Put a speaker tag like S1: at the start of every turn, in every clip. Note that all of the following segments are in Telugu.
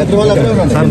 S1: సార్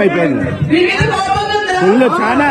S1: అయిపోయింది ఫుల్ చాలా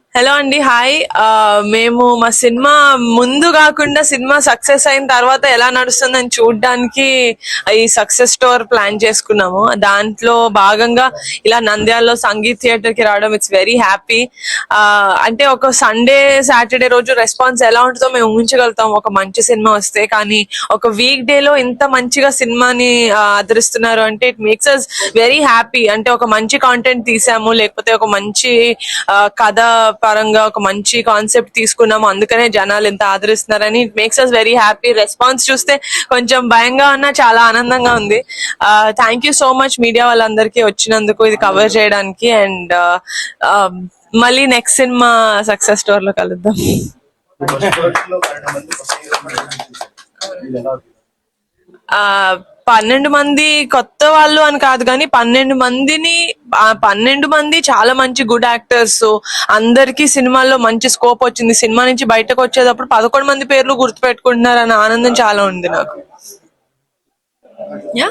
S2: హలో అండి హాయ్. మేము మా సినిమా ముందు కాకుండా సినిమా సక్సెస్ అయిన తర్వాత ఎలా నడుస్తుందని చూడడానికి ఈ సక్సెస్ స్టోర్ ప్లాన్ చేసుకున్నాము. దాంట్లో భాగంగా ఇలా నంద్యాలలో సంగీత్ థియేటర్కి రావడం ఇట్స్ వెరీ హ్యాపీ అంటే ఒక సండే సాటర్డే రోజు రెస్పాన్స్ ఎలా ఉంటుందో మేము ఊహించగలుగుతాం. ఒక మంచి సినిమా వస్తే కానీ ఒక వీక్ డే లో ఇంత మంచిగా సినిమాని ఆదరిస్తున్నారు అంటే it makes us very happy అంటే ఒక మంచి కాంటెంట్ తీసాము లేకపోతే ఒక మంచి కథ పరంగా ఒక మంచి కాన్సెప్ట్ తీసుకున్నాము. అందుకనే జనాలు ఇంత ఆదరిస్తున్నారని it makes us very happy response చూస్తే కొంచెం భయంగా ఉన్నా చాలా ఆనందంగా ఉంది. Thank you so much media వాళ్ళందరికీ వచ్చినందుకు ఇది కవర్ చేయడానికి అండ్ మళ్ళీ నెక్స్ట్ సినిమా సక్సెస్ స్టోర్లో కలుద్దాం. ఆ పన్నెండు మంది కొత్త వాళ్ళు అని కాదు కానీ పన్నెండు మందిని పన్నెండు మంది చాలా మంచి గుడ్ యాక్టర్స్. అందరికీ సినిమాల్లో మంచి స్కోప్ వచ్చింది. సినిమా నుంచి బయటకు వచ్చేటప్పుడు పదకొండు మంది పేర్లు గుర్తు పెట్టుకుంటున్నారు అన్న ఆనందం చాలా ఉంది నాకు. యా?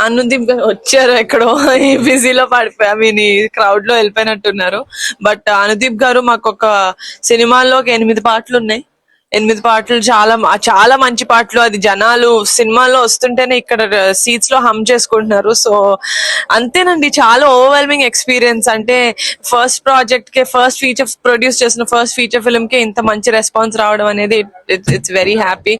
S2: అనుదీప్ గారు వచ్చారు ఎక్కడో. బిజీలో పడిపోయి ఐ మీన్ క్రౌడ్లో వెళ్ళిపోయినట్టున్నారు. బట్ అనుదీప్ గారు మాకు ఒక సినిమాల్లో ఎనిమిది పాటలు ఉన్నాయి ఎనిమిది పాటలు చాలా చాలా మంచి పాటలు. అది జనాలు సినిమాలో వస్తుంటేనే ఇక్కడ సీట్స్లో హమ్ చేసుకుంటున్నారు. సో అంతేనండి. చాలా ఓవర్వెల్మింగ్ ఎక్స్పీరియన్స్ అంటే ఫస్ట్ ప్రాజెక్ట్ కే ఫస్ట్ ఫీచర్ ప్రొడ్యూస్ చేసిన ఫస్ట్ ఫీచర్ ఫిల్మ్కి ఇంత మంచి రెస్పాన్స్ రావడం అనేది ఇట్స్ వెరీ హ్యాపీ